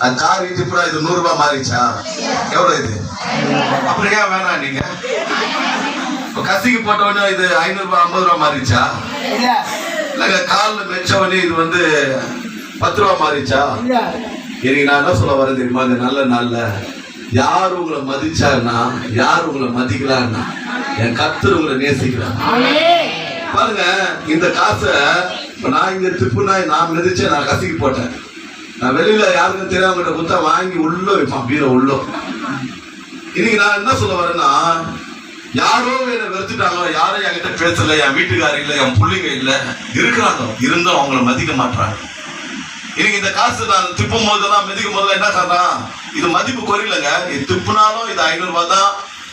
அந்த கார் இடிப்புனா இது நூறு ரூபாய் மாறிச்சா எவ்வளவு இது? அப்புறம் ஏன் வேணாம் நீங்க. கசிக்கு போட்ட உடனே இது ஐநூறு ரூபாய் ஐம்பது ரூபாய் மாறிச்சா இல்லங்க கால்ல மெச்ச உடனே இது வந்து பத்து ரூபாய் மாறிச்சா எனக்கு நான் என்ன சொல்ல வரேன் தெரியுமா? இந்த நல்ல நாள்ல யார் உங்களை மதிச்சாருன்னா யார் உங்களை மதிக்கலான்னா என் கத்தர் உங்களை நேசிக்கிறான் பாருங்க இந்த காசை நான் இங்க திப்புனா நான் மிதிச்சேன் நான் கசிக்கு போட்டேன். நான் வெளியில யாருக்கும் தெரியாம கிட்ட குத்தா வாங்கி உள்ள வைப்பான் பீரை உள்ள. இன்னைக்கு நான் என்ன சொல்ல வரேன்னா யாரோ என்னை வெறுத்துட்டாங்க யாரும் என்கிட்ட பேசல என் வீட்டுக்காரர் இல்லை என் பிள்ளைங்க இல்லை இருக்கிறாங்க. இருந்தும் அவங்கள மதிக்க மாட்டாங்க இன்னைக்கு இந்த காசு நான் திப்பும் போதெல்லாம் மிதிக்கும் போதெல்லாம் என்ன சொல்றான் இது மதிப்பு குறையிலங்க. இது திப்புனாலும் இது ஐநூறுபா தான்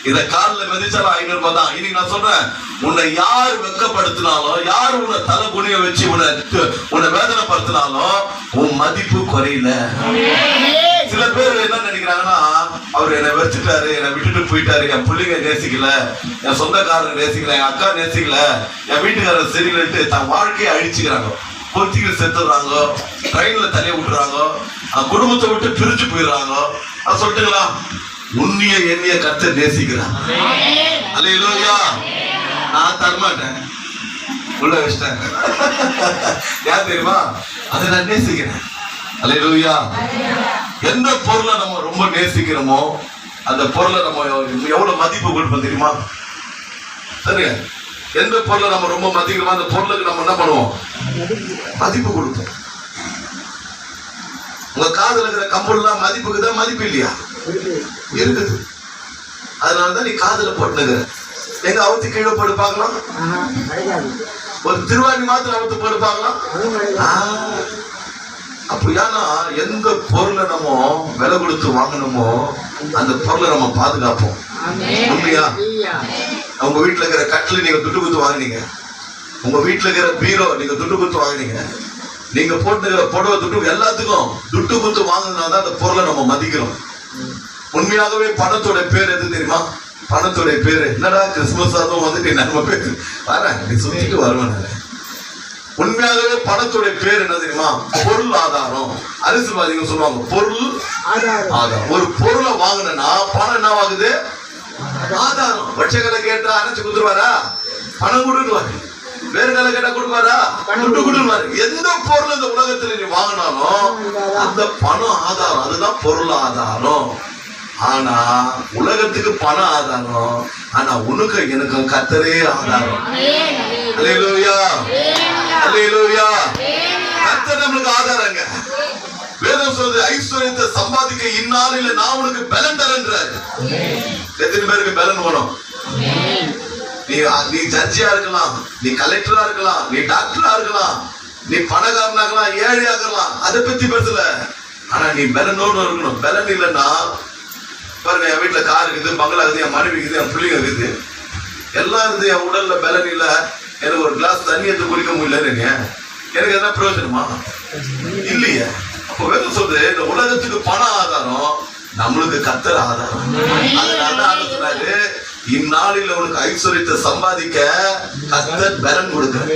இத காலில் மிதிச்சாலும் ஐநூறு ரூபாய் தான் இன்னைக்கு நான் சொல்றேன் உன்னை யார் வெக்கப்படுத்தினாலும் யார் உன்னை தலை குனிய வச்சு உன்னை உன்னை வேதனைப்படுத்தினாலும் உன் மதிப்பு குறையல. சில பேர் என்ன நினைக்கிறாங்கன்னா அவர் என்னை வச்சுட்டாரு என்னை விட்டுட்டு போயிட்டாரு என் பிள்ளைங்க நேசிக்கல என் சொந்தக்காரர் நேசிக்கல என் அக்கா நேசிக்கல என் வீட்டுக்காரர் சரியில்லைன்ட்டு தன் வாழ்க்கையை அழிச்சுக்கிறாங்க. பொத்திகள் செத்துறாங்க ட்ரெயின்ல தள்ளி விட்டுறாங்க குடும்பத்தை விட்டு பிரிஞ்சு போயிடுறாங்க. அது சொல்லிட்டுங்களா? உன்னிய எண்ணிய கத்த நேசிக்கிறான் அல்லையா நான் தரமாட்டேன். உள்ள வச்சிட்டேன் யார் தெரியுமா? அதை நான் நேசிக்கிறேன். அல்லையா எந்த பொருளை நம்ம ரொம்ப நேசிக்கிறோமோ அந்த பொருளை நம்ம எவ்வளவு மதிப்பு கொடுப்போம் தெரியுமா? சரிங்க. எந்த பொருளை நம்ம ரொம்ப மதிக்கிறோமோ அந்த பொருளுக்கு நம்ம என்ன பண்ணுவோம்? மதிப்பு கொடுப்போம். உங்க காதுல இருக்கிற கம்புலாம் மதிப்புக்கு தான் மதிப்பு இல்லையா? இருக்குது அதனாலதான் நீ காதுல போட்டுனுங்கிற எங்க அவுத்து கீழே படுப்பாங்களா ஒரு திருவாணி மாத்திரம் அவுத்து படுப்பாங்களா ஆ. அப்போ ஏன்னா எந்த பொருளை நம்ம விலை கொடுத்து வாங்கணுமோ அந்த பொருளை நம்ம பாதுகாப்போம். உண்மையா? உங்க வீட்டுல இருக்கிற கட்டில் நீங்க துட்டு குத்து வாங்குனீங்க. உங்க வீட்டுல இருக்கிற பீரோ நீங்க துட்டு குத்து வாங்குனீங்க. நீங்க போட்டுக்கிற புடவை துட்டு எல்லாத்துக்கும் துட்டு குத்து வாங்கினா தான் அந்த பொருளை நம்ம மதிக்கிறோம். உண்மையாகவே பணத்தோட பேர் எது தெரியுமா? பணத்தோட பேரு. என்னடா கிறிஸ்துமஸ் அதுவும் வந்துட்டு நம்ம பேரு? வரேன் நீ சுத்திட்டு வருவேன். உண்மையாகவே பணத்தோட பேர் என்ன தெரியுமா? பொருள் ஆதாரம். அரசியல்வாதிங்க சொல்லுவாங்க. பொருள் ஆதாரம். ஒரு பொருளை வாங்கினா பணம் என்ன ஆகுது? ஆதாரம். பட்சக்கடை கேட்டா அரைச்சு குடுத்துருவாரா? பணம் கொடுக்குவாரு. வேற கதை கேட்டா கொடுப்பாரா? துட்டு கொடுப்பாரு. எந்த பொருள் இந்த உலகத்துல நீ வாங்கினாலும் அந்த பணம் ஆதாரம். அதுதான் பொருள் ஆதாரம். ஆனா உலகத்துக்கு பணம் ஆதாரம். ஆனா உனக்கு எனக்கு கத்தரே ஆதாரம். அல்லேலூயா அல்லேலூயா கர்த்தர் நம்மளுக்கு ஆதாரங்க. வேதம் சொல்றது ஐஸ்வர்யத்தை சம்பாதிக்க இந்நாளில் நான் உனக்கு பலன் தரேன்றாரு. எத்தனை பேருக்கு பலன் வேணும்? நீ நீ ஜட்ஜியா இருக்கலாம் நீ கலெக்டரா இருக்கலாம் நீ டாக்டரா இருக்கலாம் நீ பணக்காரனா இருக்கலாம் ஏழையா இருக்கலாம் அதை பத்தி பேசல. ஆனா நீ பலனோடு இருக்கணும் பலன் இல்லைன்னா பாருங்க என் வீட்டில் கார் இருக்குது பங்களா இருக்குது என் மனைவி இருக்குது என் பிள்ளைங்க இருக்குது. எல்லாம் இருந்து என் உடலில் பலன் இல்லை எனக்கு ஒரு கிளாஸ் தண்ணி எடுத்து குடிக்க முடியலன்னு எனக்கு எதனா பிரயோஜனமா? இல்லையே. அப்போ வேதம் சொல்றது இந்த உலகத்துக்கு பண ஆதாரம் நம்மளுக்கு கத்தர் ஆதாரம். அதனால ஆலோசனாரு இந்நாளில் உனக்கு ஐஸ்வர்யத்தை சம்பாதிக்க கத்தர் பலன் கொடுக்கிறார்.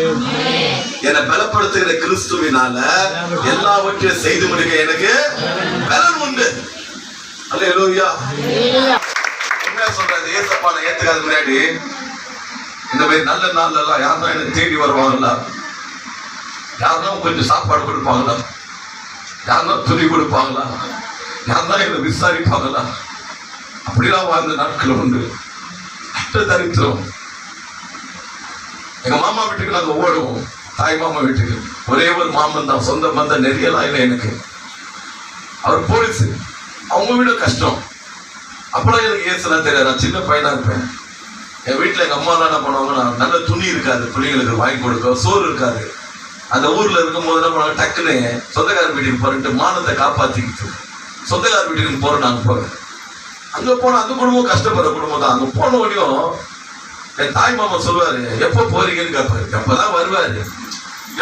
என்னை பலப்படுத்துகிற கிறிஸ்துவினால எல்லாவற்றையும் செய்து முடிக்க எனக்கு பலன் உண்டு. அல்லேலூயா என்ன சொல்றது? ஏசப்பா நான் ஏத்துக்காத முன்னாடி இந்த மாதிரி நல்ல நாள்ல எல்லாம் யாரும் எனக்கு தேடி வருவாங்களா யாருன்னா கொஞ்சம் சாப்பாடு கொடுப்பாங்களா யாருன்னா துணி கொடுப்பாங்களா யாருன்னா என்னை விசாரிப்பாங்களா அப்படிலாம் வாழ்ந்த நாட்கள் உண்டு. அஷ்ட தரித்திரம். எங்க மாமா வீட்டுக்கு நாங்க ஓடுவோம். தாய் மாமா வீட்டுக்கு. ஒரே ஒரு மாமன் தான். சொந்த பந்த நெறியெல்லாம் இல்லை எனக்கு. அவர் போலீஸ். அவங்க வீடு கஷ்டம். அப்பெல்லாம் எனக்கு ஏசுலாம் தெரியாது. நான் சின்ன பையனாக இருப்பேன். என் வீட்டில் எங்கள் அம்மா என்ன பண்ணுவாங்கன்னா நல்ல துணி இருக்காது. பிள்ளைங்களுக்கு வாங்கி கொடுக்க சோறு இருக்காது. அந்த ஊரில் இருக்கும் போது என்ன பண்ணுவாங்க? டக்குன்னு சொந்தக்கார வீட்டுக்கு போறேன்ட்டு மானத்தை காப்பாற்றிக்கிட்டு சொந்தக்கார வீட்டுக்கு போகிறேன் நாங்கள் போறேன் அங்கே போனால் அந்த குடும்பம் கஷ்டப்படுற குடும்பம் தான். அங்கே போன உடனே என் தாய் மாமா சொல்லுவார் எப்போ போறீங்கன்னு கேட்பாரு எப்பதான் வருவாரு.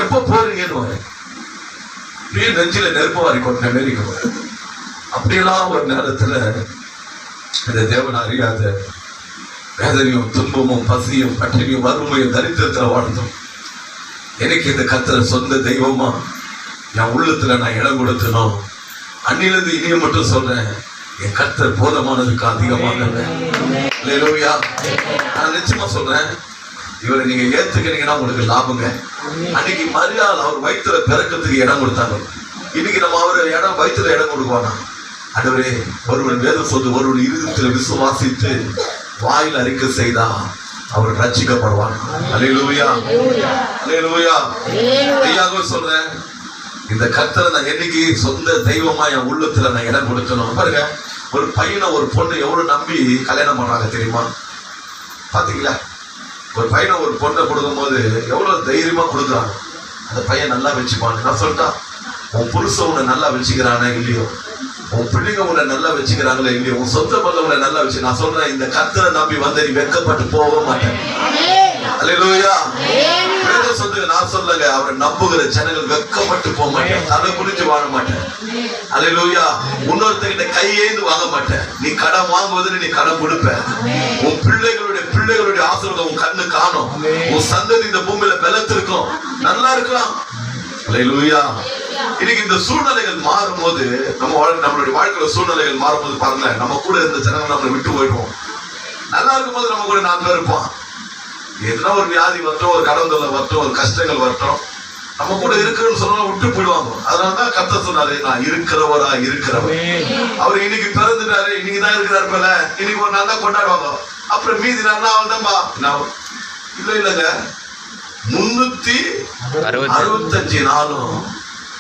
எப்போ போறீங்கன்னு. நீ நெஞ்சில நெருப்பு வாரி கொண்ட மாரி அப்படிலாம் அப்படியெல்லாம் ஒரு நேரத்துல இந்த தேவன் அறியாத வேதனையும் துன்பமும் பசியும் பட்டினியும் வறுமையும் தரித்திரத்துல வாழ்ந்தோம். எனக்கு இந்த கத்தரை சொந்த தெய்வமா? என் உள்ளத்துல நான் இடம் கொடுத்தனும் அன்னிலிருந்து இனிய மட்டும் சொல்றேன். என் கத்தர் போதமானதுக்கு அதிகமாக நான் நிச்சயமா சொல்றேன். இவரை நீங்க ஏத்துக்கிறீங்கன்னா உங்களுக்கு லாபங்க. அன்னைக்கு மரியாதை அவர் வயிற்றுல பிறக்கிறதுக்கு இடம் கொடுத்தாங்க. இன்னைக்கு நம்ம அவர் இடம் வயிற்றுல இடம் கொடுக்குவானா? ஆண்டவரே ஒருவன் வேதம் சொல்லு ஒருவன் இருதத்தில் விசுவாசித்து வாயில் அறிக்கை செய்தா அவர் ரட்சிக்கப்படுவான் அல்லேலூயா லூயா ஐயாவே சொல்றேன் இந்த கத்தரை நான் என்னைக்கு சொந்த தெய்வமா என் உள்ளத்துல நான் இடம் கொடுக்கணும் பாருங்க ஒரு பையனை ஒரு பொண்ணு எவ்வளவு நம்பி கல்யாணம் பண்றாங்க தெரியுமா? பாத்தீங்களா? ஒரு பையனை ஒரு பொண்ணை கொடுக்கும்போது எவ்வளவு தைரியமா கொடுக்குறாங்க. அந்த பையன் நல்லா வச்சுப்பான். நான் சொல்லிட்டா உன் புருஷன் உன்னை நல்லா வச்சுக்கிறானே இல்லையோ? உன் பிள்ளைங்க உன்னை நல்லா வச்சுக்கிறாங்களே இங்கே உன் சொந்த பந்தம் நல்லா வச்சு நான் சொல்றேன் இந்த கத்தரை நம்பி வந்து நீ வெட்கப்பட்டு போக மாட்டேன். அல்லேலூயா. சொல்லுங்க நான் சொல்லுங்க அவரை நம்புகிற ஜனங்கள் வெட்கப்பட்டு போக மாட்டேன். தலை குனிஞ்சு வாழ மாட்டேன். அல்லேலூயா. இன்னொருத்தங்கிட்ட கையேந்து வாங்க மாட்டேன். நீ கடன் வாங்குவதில் நீ கடன் கொடுப்ப. உன் பிள்ளைகளுடைய பிள்ளைகளுடைய ஆசிரியர் உன் கண்ணு காணும். உன் சந்ததி இந்த பூமியில பலத்திருக்கும். நல்லா இருக்கலாம். அல்லேலூயா. இன்னைக்கு இந்த சூழ்நிலைகள் மாறும்போது நம்ம வாழ்க்கை நம்மளுடைய வாழ்க்கையில சூழ்நிலைகள் மாறும்போது பாருங்க நம்ம கூட இருந்த ஜனங்கள் நம்மளை விட்டு போயிடுவோம். நல்லா இருக்கும்போது நம்ம கூட நாலு பேர் இருப்போம். எதுனா ஒரு வியாதி வரட்டும் ஒரு கடன் தொல்லை வரட்டும் ஒரு கஷ்டங்கள் வரட்டும் நம்ம கூட இருக்குன்னு சொன்னா விட்டு போயிடுவாங்க. அதனாலதான் கத்த சொன்னாரு நான் இருக்கிறவரா இருக்கிறவர் அவர் இன்னைக்கு பிறந்துட்டாரு இன்னைக்கு தான் இருக்கிறாரு போல இன்னைக்கு ஒரு நாள் தான் கொண்டாடுவாங்க. அப்புறம் மீதி நாள் அவள் தான்பா நான் இல்ல இல்லைங்க முன்னூத்தி அறுபத்தஞ்சு நாளும்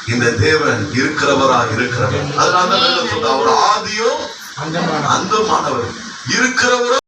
இந்த தேவன் இருக்கிறவரா. இருக்கிறவர் அதனால அவர் ஆதியும் அந்தமானவர். இருக்கிறவரும்